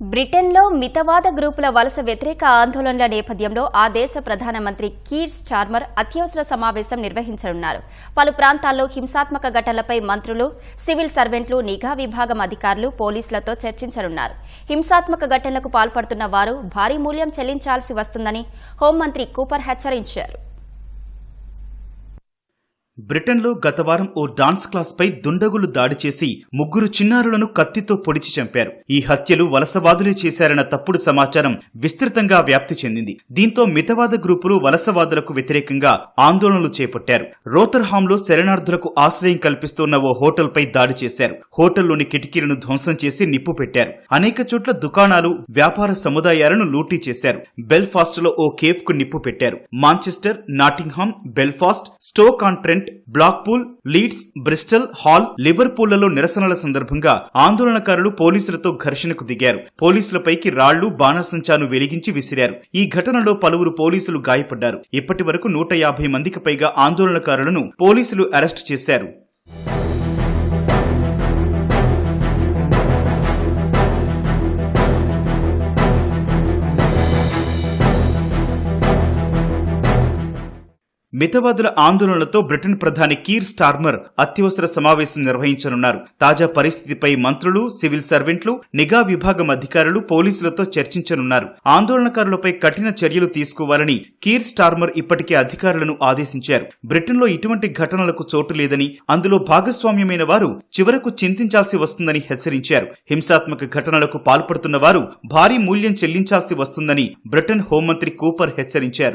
బ్రిటన్లో మితవాద గ్రూపుల వలస వ్యతిరేక ఆందోళనల నేపథ్యంలో ఆ దేశ ప్రధానమంత్రి కీర్ స్టార్మర్ అత్యవసర సమావేశం నిర్వహించనున్నారు. పలు ప్రాంతాల్లో హింసాత్మక ఘటనలపై మంత్రులు సివిల్ సర్వెంట్లు నిఘా విభాగం అధికారులు పోలీసులతో చర్చించనున్నారు. హింసాత్మక ఘటనలకు పాల్పడుతున్న వారు భారీ మూల్యం చెల్లించాల్సి వస్తుందని హోంమంత్రి కూపర్ హెచ్చరించారు. బ్రిటన్లో గత వారం ఓ డాన్స్ క్లాస్ పై దుండగులు దాడి చేసి ముగ్గురు చిన్నారులను కత్తితో పొడిచి చంపారు. ఈ హత్యలు వలసవాదులే చేశారన్న తప్పుడు సమాచారం విస్తృతంగా వ్యాప్తి చెందింది. దీంతో మితవాద గ్రూపులు వలసవాదులకు వ్యతిరేకంగా ఆందోళనలు చేపట్టారు. రోతర్హామ్లో శరణార్థులకు ఆశ్రయం కల్పిస్తున్న ఓ హోటల్పై దాడి చేశారు. హోటల్లోని కిటికీలను ధ్వంసం చేసి నిప్పు పెట్టారు. అనేక చోట్ల దుకాణాలు వ్యాపార సముదాయాలను లూటీ చేశారు. బెల్ఫాస్ట్లో ఓ కేఫ్కు నిప్పు పెట్టారు. Manchester Nottingham Belfast Stoke on Trent Blackpool Leeds Bristol Hull లివర్పూల్లలో నిరసనల సందర్భంగా ఆందోళనకారులు పోలీసులతో ఘర్షణకు దిగారు. పోలీసులపైకి రాళ్ళు బాణసంచాను వెలిగించి విసిరారు. ఈ ఘటనలో పలువురు పోలీసులు గాయపడ్డారు. ఇప్పటి వరకు నూట యాభై మందికి పైగా ఆందోళనకారులను పోలీసులు అరెస్టు చేశారు. మితవాదుల ఆందోళనలతో బ్రిటన్ ప్రధాని కీర్ స్టార్మర్ అత్యవసర సమావేశం నిర్వహించనున్నారు. తాజా పరిస్థితిపై మంత్రులు సివిల్ సర్వెంట్లు నిఘా విభాగం అధికారులు పోలీసులతో చర్చించనున్నారు. ఆందోళనకారులపై కఠిన చర్యలు తీసుకోవాలని కీర్ స్టార్మర్ ఇప్పటికే అధికారులను ఆదేశించారు. బ్రిటన్లో ఇటువంటి ఘటనలకు చోటు లేదని అందులో భాగస్వామ్యమైన వారు చివరకు చింతించాల్సి వస్తుందని హెచ్చరించారు. హింసాత్మక ఘటనలకు పాల్పడుతున్న వారు భారీ మూల్యం చెల్లించాల్సి వస్తుందని బ్రిటన్ హోంమంత్రి కూపర్ హెచ్చరించారు.